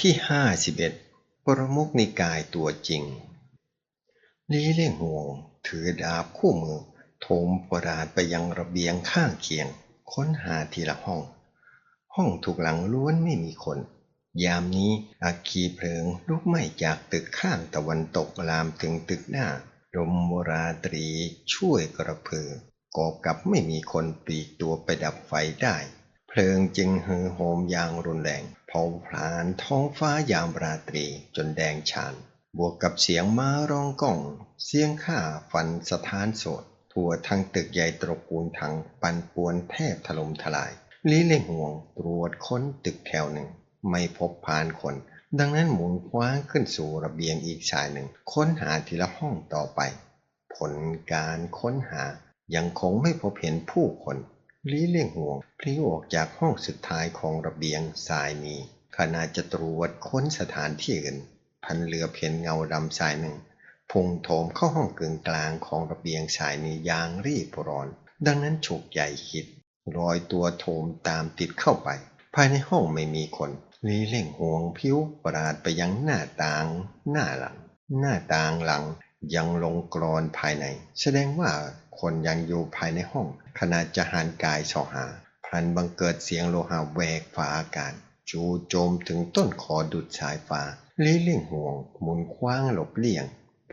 ที่ห้าสิบเอ็ดปรมุกนิกายตัวจริงลีเล่งห่วง ถือดาบคู่มือโถมปราดไปยังระเบียงข้างเคียง ค้นหาทีละห้อง ห้องถูกหลังล้วนไม่มีคน ยามนี้อาคีเพลิงลุกไหม้จากตึกข้างตะวันตกลามถึงตึกหน้าลมราตรีช่วยกระเพือกอบกับไม่มีคนปลีกตัวไปดับไฟได้ ลิงจึงเหือโหมอย่างรุนแรงเผาผลาญท้องฟ้ายามราตรีจนแดงฉาน บวกกับเสียงม้าร้องก้อง เสียงข้าฟันสถานโสดทั่วทั้งตึกใหญ่ตระกูลทังปันป่วนแทบถล่มทลายลีเล่งห่วงตรวจค้นตึกแถวหนึ่ง ไม่พบพานคน ดังนั้นหมุนคว้างขึ้นสู่ระเบียงอีกชายหนึ่ง ค้นหาทีละห้องต่อไป ผลการค้นหายังคงไม่พบเห็นผู้คน ลีเลี่ยงห่วงพลิ้วออกจากห้องสุดท้ายของระเบียงสายนี้ขณะจะตรวจค้นสถานที่อื่น พันเรือเพียนเงาดำสายหนึ่ง พุ่งโถมเข้าห้องกึ่งกลางของระเบียงสายนี้อย่างรีบร้อน ดังนั้นฉกใหญ่คิดรอยตัวโถมตามติดเข้าไป ภายในห้องไม่มีคนลีเล่งห่วงผิวปราดไปยังหน้าต่าง หน้าหลัง หน้าต่างหลังยังลงกรอนภายใน แสดงว่าคนยังอยู่ภายในห้อง ขณะจะหันกายสอหา พลันบังเกิดเสียงโลหะแวกฝาอากาศ จูโจมถึงต้นคอดุดสายฟ้าลีเล่งห่วง หมุนคว้างหลบเลี่ยง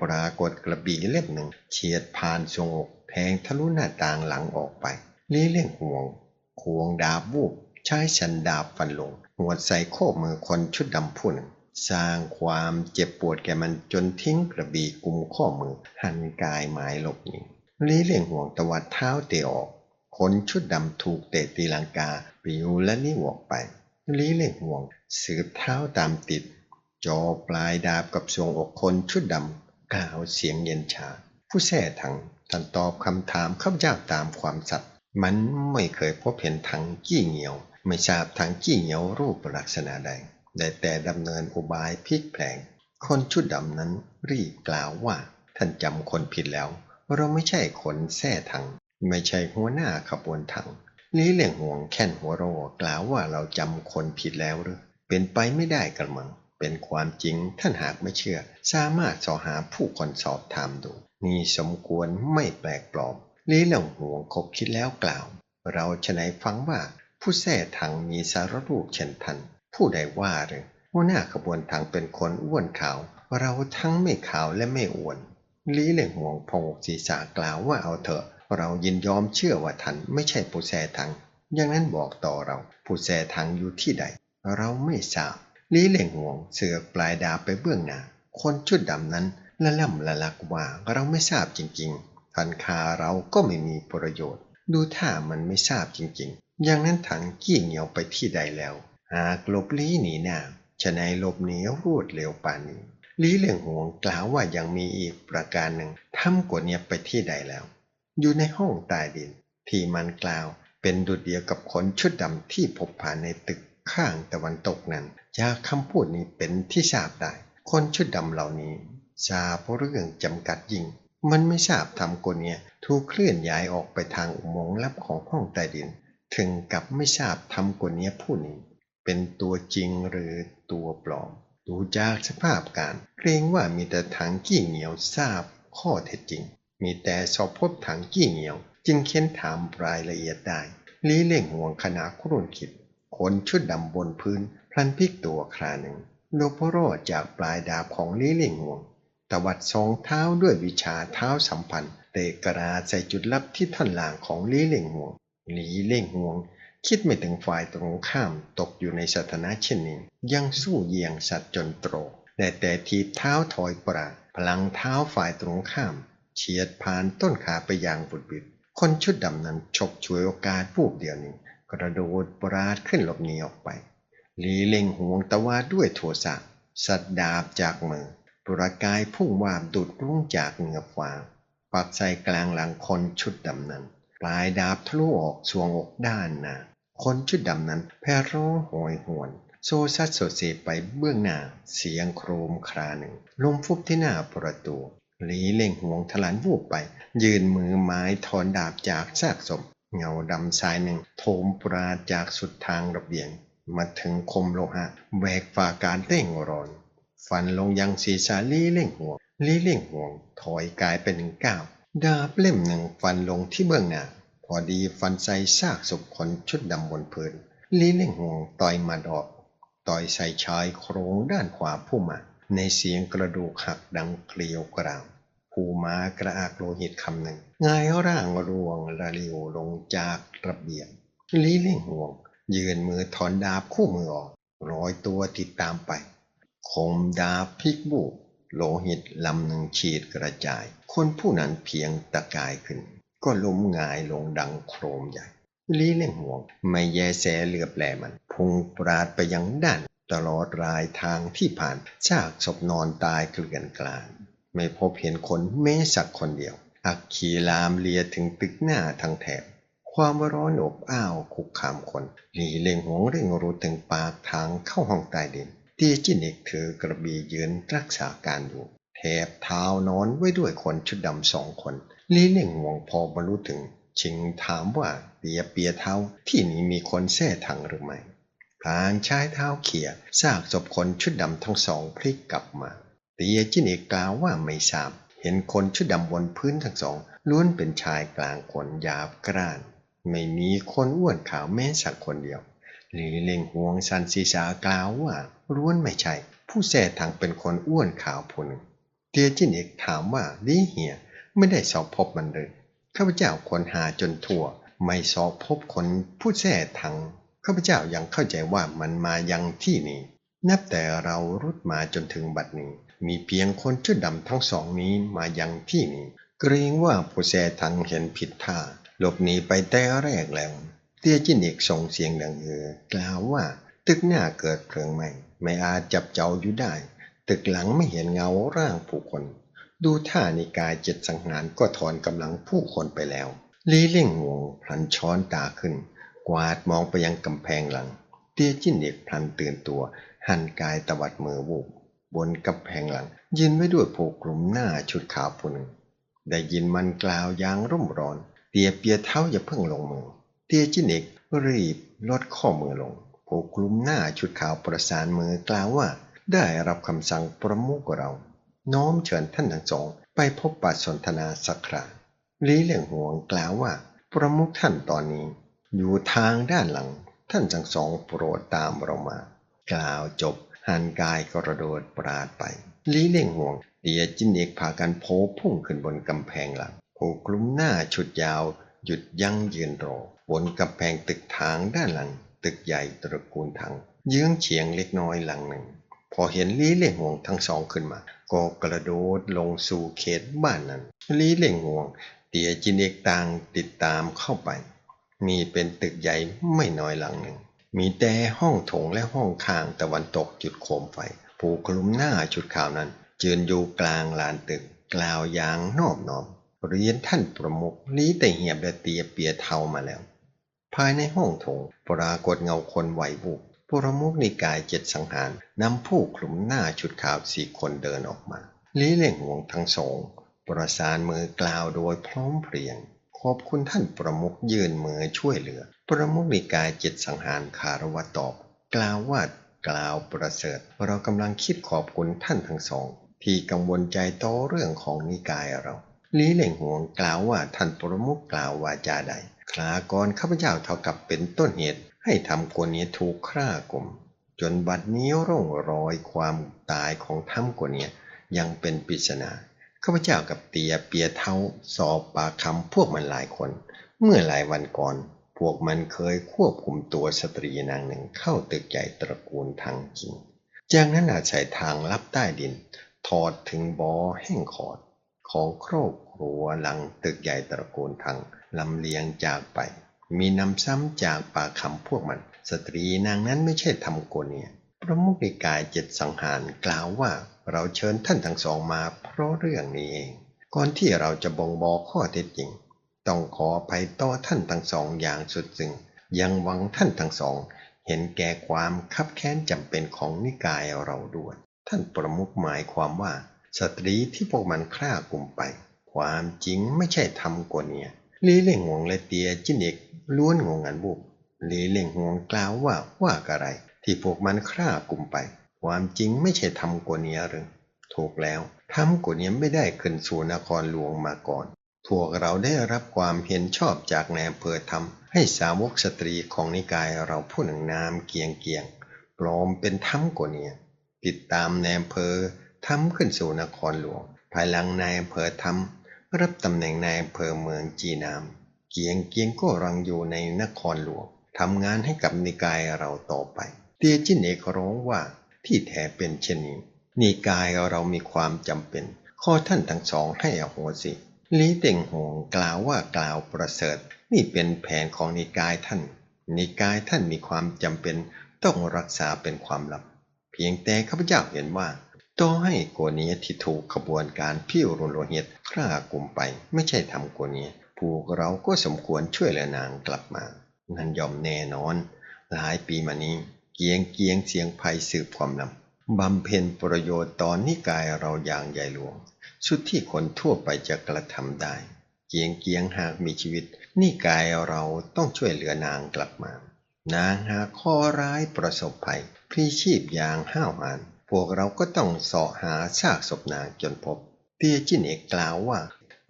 ปรากฏกระบี่เล่มหนึ่งเฉียดผ่านทรงอกแทงทะลุหน้าต่างหลังออกไปลีเล่งห่วง ควงดาบวูบใช้ชันดาบฟันลง หัวใส่โคมือคนชุดดำผู้หนึ่งสร้างความเจ็บปวดแก่มันจนทิ้งกระบี่กุมข้อมือ หันกายหมายหลบหนีลีเล่งห่วงตวัดเท้าเตะออก คนชุดดำถูกเตะตีลังกาปิวและนิ่วออกไป ลีเล่ห่วง สืบเท้าตามติด จอปลายดาบกับทรงอกคนชุดดำกล่าวเสียงเย็นชา ผู้แท้ถังท่านตอบคำถามข้าพาตามความสัตย์มันไม่เคยพบเห็นถังกี้เหนียว ไม่ทราบถังกี้เหนียวรูปลักษณะใดได้แต่ดำเนินอุบายพลิกแผลง คนชุดดำนั้นรีบกล่าวว่า ท่านจำคนผิดแล้ว เราไม่ใช่คนแท้ถัง ไม่ใช่หัวหน้าขบวนถังลีเหลี่ยงห่วงแค่นหัวโรกล่าวว่าเราจำคนผิดแล้วหรือเป็นไปไม่ได้กระมัง เป็นความจริงท่านหากไม่เชื่อ สามารถสอหาผู้คนสอบถามดู นี่สมควรไม่แปลกปลอมลีเหลี่ยงห่วงคบคิดแล้วกล่าว เราฉนัยฟังว่า ผู้แท้ทางมีสารรูปเช่นทันผู้ใดว่าหรือหัวหน้าขบวนทางเป็นคนอ้วนขาว เราทั้งไม่ขาวและไม่อ้วนลีเหลี่ยงห่วงพงศีรษะกล่าวว่าเอาเถอะ เรายินยอมเชื่อว่าท่านไม่ใช่ผู้แสทังอย่างนั้นบอกต่อเราผู้แสทังอยู่ที่ใด เราไม่ทราบลีเหล่งห่วงเสือกปลายดาไปเบื้องหน้าคนชุดดำนั้นละล่ำละลักว่าเราไม่ทราบจริงๆทันคาเราก็ไม่มีประโยชน์ ดูท่ามันไม่ทราบจริงๆ อย่างนั้นถังกี้เหนียวไปที่ใดแล้ว หากลบลี้หนีหน้าฉะนัยลบเหนียวรวดเร็วป่านนี้ลีเหล่งห่วงกล่าวว่ายังมีอีกประการหนึ่งทำกว่านี้ไปที่ใดแล้ว อยู่ในห้องใต้ดิน ที่มันกล่าวเป็นดุดเดียวกับคนชุดดำที่พบผ่านในตึกข้างตะวันตกนั้นจากคำพูดนี้เป็นที่ทราบได้ คนชุดดำเหล่านี้ทราบเรื่องจำกัดยิ่ง มันไม่ทราบทำกนเนี้ยถูกเคลื่อนย้ายออกไปทางอุโมงค์ลับของห้องใต้ดิน ถึงกับไม่ทราบทำกนเนี้ยผู้นี้ เป็นตัวจริงหรือตัวปลอม ดูจากสภาพการเกรงว่ามีแต่ทางกี่เหนียวทราบข้อเท็จจริง มีแต่สอบพบถังกี้เหนียว จึงเค้นถามรายละเอียดได้ลีเล่งห่วงขณะครุ่นคิดคนชุดดำบนพื้น พลันพลิกตัวคราหนึ่งโลโพโรจากปลายดาบของลีเล่งห่วงตวัดสองเท้าด้วยวิชาเท้าสัมพันธ์เตะกระาใส่จุดลับที่ท่อนหลางของลีเล่งห่วงลีเล่งห่วง คิดไม่ถึงฝ่ายตรงข้ามตกอยู่ในสถานะเช่นนี้ ยังสู้เยียงสัตว์จนโตรแต่แต่ทีเท้าถอยปราพลังเท้าฝ่ายตรงข้าม เฉียดผ่านต้นขาไปอย่างบุดบิดคนชุดดำนั้นฉกฉวยโอกาสปูบเดียวนี้กระโดดปราดขึ้นหลบหนีออกไป ลีเล็งห่วงตะวาด้วยโทสะสัดดาบจากมือประกายพุ่งวาบดุดรุ่งจากเหงือฟ้าปักใส่กลางหลังคนชุดดำนั้น ปลายดาบทะลุออกสวงอกด้านหน้าคนชุดดำนั้นแผ่ร้องโหยหวน โซซัดโซเซไปเบื้องหน้าเสียงโครมคราหนึ่งลมฟุบที่หน้าประตู หลีเล่งห่วงทลานวูบไป ยืนมือไม้ถอนดาบจากซากศพเงาดำสายหนึ่งโถมปราจากสุดทางระเบียง มาถึงคมโลหะแหวกฝ่าการเร่งร้อน ฟันลงยังศีรษะลีเล่งห่วงลีเล่งห่วง ถอยกายเป็นหนึ่งก้าวดาบเล่มหนึ่งฟันลงที่เบื้องหน้าพอดีฟันใส่ซากศพคนชุดดำบนพื้นลีเล่งห่วงต่อยมาดอก ต่อยใส่ชายโครงด้านขวาผู้มา ในเสียงกระดูกหักดังเกลียวกราวผู้มากระอากโลหิตคำหนึ่งงายร่างรวงระลิวลงจากระเบียงลีเล่งห่วง ยืนมือถอนดาบคู่มือออกร้อยตัวติดตามไป คมดาบพลิกบุกโลหิตลำหนึ่งฉีดกระจาย คนผู้นั้นเพียงตะกายขึ้น ก็ล้มงายลงดังโครมใหญ่ ลีเล่งห่วง ไม่แยแสเหลือบแลมัน พุ่งปราดไปยังด้าน ตลอดรายทางที่ผ่านซากศพนอนตายเกลื่อนกลาดไม่พบเห็นคนแม้สักคนเดียว อักขีลามเลียถึงตึกหน้าทั้งแถบความร้อนอบอ้าวคุกคามคนหลีเล่งหวงเร่งรู้ถึงปากทางเข้าห้องใต้ดินเตียจินิกถือกระบี่ยืนรักษาการอยู่แถบเท้านอนไว้ด้วยคนชุดดำสองคนลีเล่งหวงพอบรรลุถึงชิงถามว่าเปียเปียเท้าที่นี้มีคนแท้ทังหรือไม่ พลางใช้เท้าเขี่ยซากศพคนชุดดำทั้งสองพลิกกลับมาเตียจินิกกล่าวว่าไม่ทราบ เห็นคนชุดดำบนพื้นทั้งสองล้วนเป็นชายกลางคนหยาบกร้าน ไม่มีคนอ้วนขาวแม้สักคนเดียวหลีเล่งห่วงสันศีษากล่าวว่าล้วนไม่ใช่ ผู้แท้ทางเป็นคนอ้วนขาวผู้หนึ่งเตียจินเอกถามว่าลีเหียไม่ได้สอบพบมันเลยข้าพเจ้าคนหาจนทั่ว ไม่สอบพบคนผู้แท้ทาง ข้าพเจ้ายังเข้าใจว่ามันมายังที่นี้ นับแต่เรารุดมาจนถึงบัดนี้ มีเพียงคนชุดดำทั้งสองนี้มายังที่นี้ เกรงว่าผู้แท้ทางเห็นผิดท่า หลบหนีไปแต่แรกแล้ว เตี้ยจินเอกส่งเสียงดังเอือกล่าวว่า ตึกหน้าเกิดเพลิงไหม้ไม่อาจจับเจ้าอยู่ได้ ตึกหลังไม่เห็นเงาร่างผู้คน ดูท่านิกายเจ็ดสังหารก็ถอนกำลังผู้คนไปแล้ว ลีเล่งงวงพลันช้อนตาขึ้น กวาดมองไปยังกำแพงหลัง เตี้ยจิ้นเด็กพลันตื่นตัว หันกายตวัดมือวูบบนกำแพงหลัง ยืนไว้ด้วยผูกกลุ่มหน้าชุดขาวผู้หนึ่งได้ยินมันกล่าวอย่างร่มร้อน เตียเปียเท้าอย่าเพิ่งลงมือ เตียจิ้นเอกรีบลดข้อมือลงผู้คลุมหน้าชุดขาวประสานมือกล่าวว่า ได้รับคำสั่งประมุขเรา น้อมเชิญท่านทั้งสองไปพบปะสนทนาสักคราลีเหลี่ยงหวงกล่าวว่า ประมุขท่านตอนนี้ อยู่ทางด้านหลัง ท่านทั้งสองโปรดตามเรามา กล่าวจบหันกายกระโดดปราดไป ลีเล่งห่วงเดียจินเอกพากันโผพุ่งขึ้นบนกำแพงหลังผู้คลุมหน้าชุดยาว หยุดยั้งยืนรอบนกำแพงตึกทางด้านหลัง ตึกใหญ่ตระกูลถังเยื้องเฉียงเล็กน้อยหลังหนึ่ง พอเห็นลีเล่งห่วงทั้งสองขึ้นมา ก็กระโดดลงสู่เขตบ้านนั้นลีเล่งห่วงเตียจินเอกต่างติดตามเข้าไป มีเป็นตึกใหญ่ไม่น้อยหลังหนึ่ง มีแต่ห้องโถงและห้องข้างตะวันตกจุดโคมไฟ ผู้คลุมหน้าชุดขาวนั้นยืนอยู่กลางลานตึก กล่าวอย่างนอบน้อมเรียนท่านประมุขลีแต่เหียบและเตียเปียเทามาแล้ว ภายในห้องโถงปรากฏเงาคนไหวบุกปรมุกนิกายเจ็ดสังหารนำผู้คลุมหน้าชุดขาวสี่คนเดินออกมาลีเล่งห่วงทั้งสองประสานมือกล่าวโดยพร้อมเพรียง ขอบคุณท่านประมุกยืนมือช่วยเหลือ ประมุกนิกายจ็ดสังหารคารวะตอบ กล่าวว่ากล่าวประเสริฐ เรากำลังคิดขอบคุณท่านทั้งสอง ที่กังวลใจต่อเรื่องของนิกายเราลีเล่งห่วงกล่าวว่าท่านประมุกกล่าววาจาใดคลากรข้าพเจ้าเท่ากับเป็นต้นเหตุให้ทำคนนี้ถูกฆ่ากลมจนบัดนี้ร่องรอยความตายของถ้ำคนนี้ยังเป็นปริศนา ข้าพเจ้ากับเตียเปียเท้าสอบปากคำพวกมันหลายคน เมื่อหลายวันก่อน พวกมันเคยควบคุมตัวสตรีนางหนึ่งเข้าตึกใหญ่ตระกูลทางจริง จากนั้นอาศัยทางลับใต้ดิน ถอดถึงบอแห้งขอด ของครอบครัวหลังตึกใหญ่ตระกูลทางลำเลียงจากไป มีนำซ้ำจากปากคำพวกมัน สตรีนางนั้นไม่ใช่ทำโกเนีย พระมุกิกายเจ็ดสังหารกล่าวว่าเราเชิญท่านทั้งสองมาเพราะเรื่องนี้เอง ก่อนที่เราจะบ่งบอกข้อเท็จจริง ต้องขอภัยต่อท่านทั้งสองอย่างสุดซึ้งยังหวังท่านทั้งสอง เห็นแก่ความคับแค้นจำเป็นของนิกายเราด้วย ท่านประมุขหมายความว่า สตรีที่พวกมันฆ่ากลุ่มไป ความจริงไม่ใช่ทำโกเนียลีเล่งงวงและเตียจินเอกล้วนงงงันบุบลีเล่งหวงกล่าวว่าว่าอะไร ที่พวกมันฆ่ากลุ่มไป ความจริงไม่ใช่ทำกวเนียหรือถูกแล้วทำกวเนียไม่ได้ขึ้นสู่นครหลวงมาก่อนพวกเราได้รับความเห็นชอบจากนายอำเภอทำให้สาวกสตรีของนิกายเราผู้หนึ่งนามเกียงเกียงปลอมเป็นทำกวเนียติดตามนายอำเภอทำขึ้นสู่นครหลวง ภายหลังนายอำเภอทำรับตำแหน่งนายอำเภอเมืองจีนาม เกียงเกียงก็รังอยู่ในนครหลวงทำงานให้กับนิกายเราต่อไป เตียจินเอกร้องว่าที่แท้เป็นเช่นนี้นิกายเรามีความจำเป็น ข้อท่านทั้งสองให้อโหสิลีเต่งหงกล่าวว่ากล่าวประเสริฐ นี่เป็นแผนของนิกายท่าน นิกายท่านมีความจำเป็นต้องรักษาเป็นความลับ เพียงแต่ข้าพเจ้าเห็นว่าต่อให้โกเนียที่ถูกขบวนการพิวรุนโลหิตฆ่ากลุ่มไป ไม่ใช่ทำโกเนียพวกเราก็สมควรช่วยเหลือนางกลับมา นั่นยอมแน่นอน หลายปีมานี้ เกียงเกียงเสียงภัยสืบความลำบำเพ็ญประโยชน์ตอนนิกายเราอย่างใหญ่หลวง สุดที่คนทั่วไปจะกระทำได้ เกียงเกียงหากมีชีวิต นิกายเราต้องช่วยเหลือนางกลับมา นางหากข้อร้ายประสบภัยพลีชีพอย่างห้าวหาญพวกเราก็ต้องเสาะหาซากศพนางจนพบ เตียจินเอกกล่าวว่า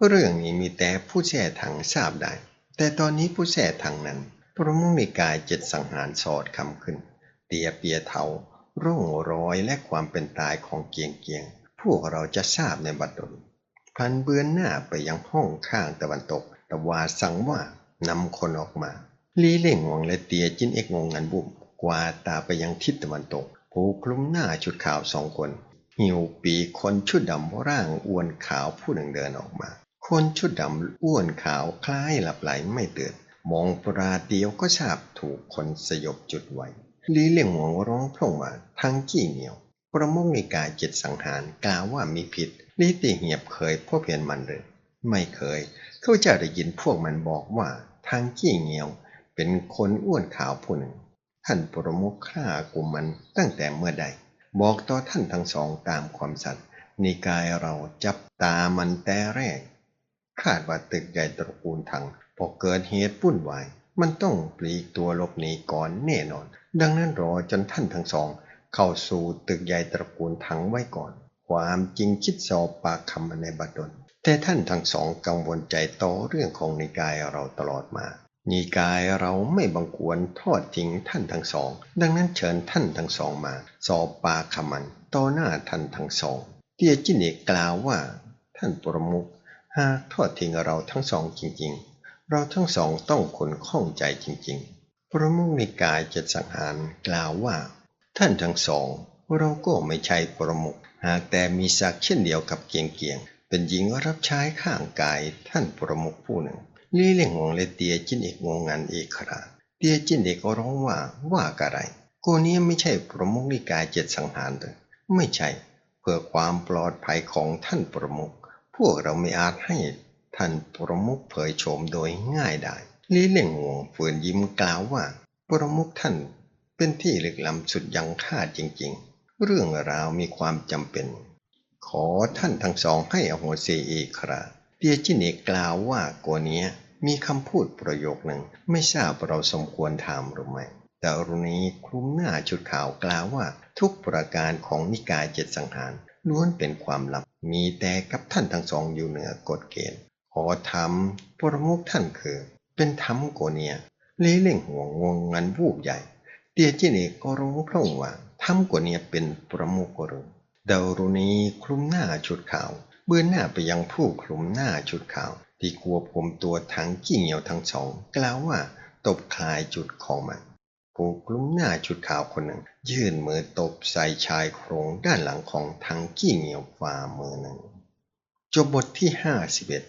เรื่องนี้มีแต่ผู้แช่ถังทราบได้ แต่ตอนนี้ผู้แช่ถังนั้นพระมุนิกายเจ็ดสังหารสอดคำขึ้น เตียเปียเทาร่องรอยและความเป็นตายของเกียงเกียง พวกเราจะทราบในบัดดลพันเบือนหน้าไปยังห้องข้างตะวันตกตะวาสั่งว่านำคนออกมาลีเล่งงวงและเตียจินเอกงงงันบุ่มกวาตาไปยังทิศตะวันตกผูกคลุมหน้าชุดขาวสองคน หิวปีคนชุดดำร่างอ้วนขาวผู้หนึ่งเดินออกมา คนชุดดำอ้วนขาวคล้ายหลับไหลไม่ตื่นมองปราเดียวก็ทราบถูกคนสยบจุดไว้ ลีเลี่ยงหวงร้องพร่งว่าทางกี้เหนียว ประมุขในกายเจ็ดสังหารกล่าวว่ามีผิดลีตีเหียบเคยพบเห็นมันหรือไม่เคย เขาจะได้ยินพวกมันบอกว่าทางกี้เหนียว เป็นคนอ้วนขาวผู้หนึ่ง ท่านประมุขฆ่ากลุ่มมันตั้งแต่เมื่อใด บอกต่อท่านทั้งสองตามความสัตย์นิกายเราจับตามันแต่แรก คาดว่าตึกใหญ่ตระกูลทังพอเกิดเหตุวุ่นวาย มันต้องปลีกตัวหลบหนีก่อนแน่นอน ดังนั้นรอจนท่านทั้งสอง เข้าสู่ตึกใหญ่ตระกูลทังไว้ก่อน ความจริงคิดสอบปากคำในบัดดลแต่ท่านทั้งสองกังวลใจต่อเรื่องของนิกายเราตลอดมา นิกายเราไม่บังควรทอดทิ้งท่านทั้งสอง ดังนั้นเชิญท่านทั้งสองมา สอบปากคำมันต่อหน้าท่านทั้งสอง เตียจินเอกกล่าวว่า ท่านประมุขหากทอดทิ้งเราทั้งสองจริงๆ เราทั้งสองต้องคนข้องใจจริงๆประมุขนิกายเจ็ดสังหารกล่าวว่า ท่านทั้งสอง เราก็ไม่ใช่ประมุขหากแต่มีศักดิ์เช่นเดียวกับเกียงเกียง เป็นหญิงรับใช้ข้างกายท่านประมุขผู้หนึ่งลี่เล่งงงและเตียจินเอกงงงานเอกคราเตียจินเอกก็ร้องว่าว่าอะไรโกนี้ไม่ใช่ประมุขนิกายเจ็ดสังหารเลยไม่ใช่ เพื่อความปลอดภัยของท่านประมุขพวกเราไม่อาจให้ ท่านประมุขเผยโฉมโดยง่ายได้ลี่เล่งงงฝืนยิ้มกล่าวว่า ประมุขท่านเป็นที่ลึกล้ำสุดยังคาดจริงๆ เรื่องราวมีความจำเป็น ขอท่านทั้งสองให้อโหสิอีกคราเตียจินเอกกล่าวว่ากเนี้ยมีคำพูดประโยคหนึ่งไม่ทราบเราสมควรถามหรือไม่แต่รุณีคลุมหน้าชุดขาวกล่าวว่า ทุกประการของนิกายเจ็ดสังหารล้วนเป็นความลับมีแต่กับท่านทั้งสองอยู่เหนือกฎเกณฑ์ ขอทำประมุขท่านคือ เป็นธรรมโกเนียเลเล่งห่วงวงงันวูบใหญ่ เตียจินเอกก็ร้องพร่งว่าธรรมโกเนียเป็นประมุขกรุดารุณีคลุมหน้าชุดขาว เบื้องหน้าไปยังผู้คลุมหน้าชุดขาว ที่ควบคุมตัวทั้งกี่เหนียวทั้งสอง กล่าวว่าตบคลายจุดของมันผู้คลุมหน้าชุดขาวคนหนึ่ง ยื่นมือตบใส่ชายโครงด้านหลังของทั้งกี่เหนียวฝ่ามือหนึ่งจบบทที่ห้าสิบเอ็ด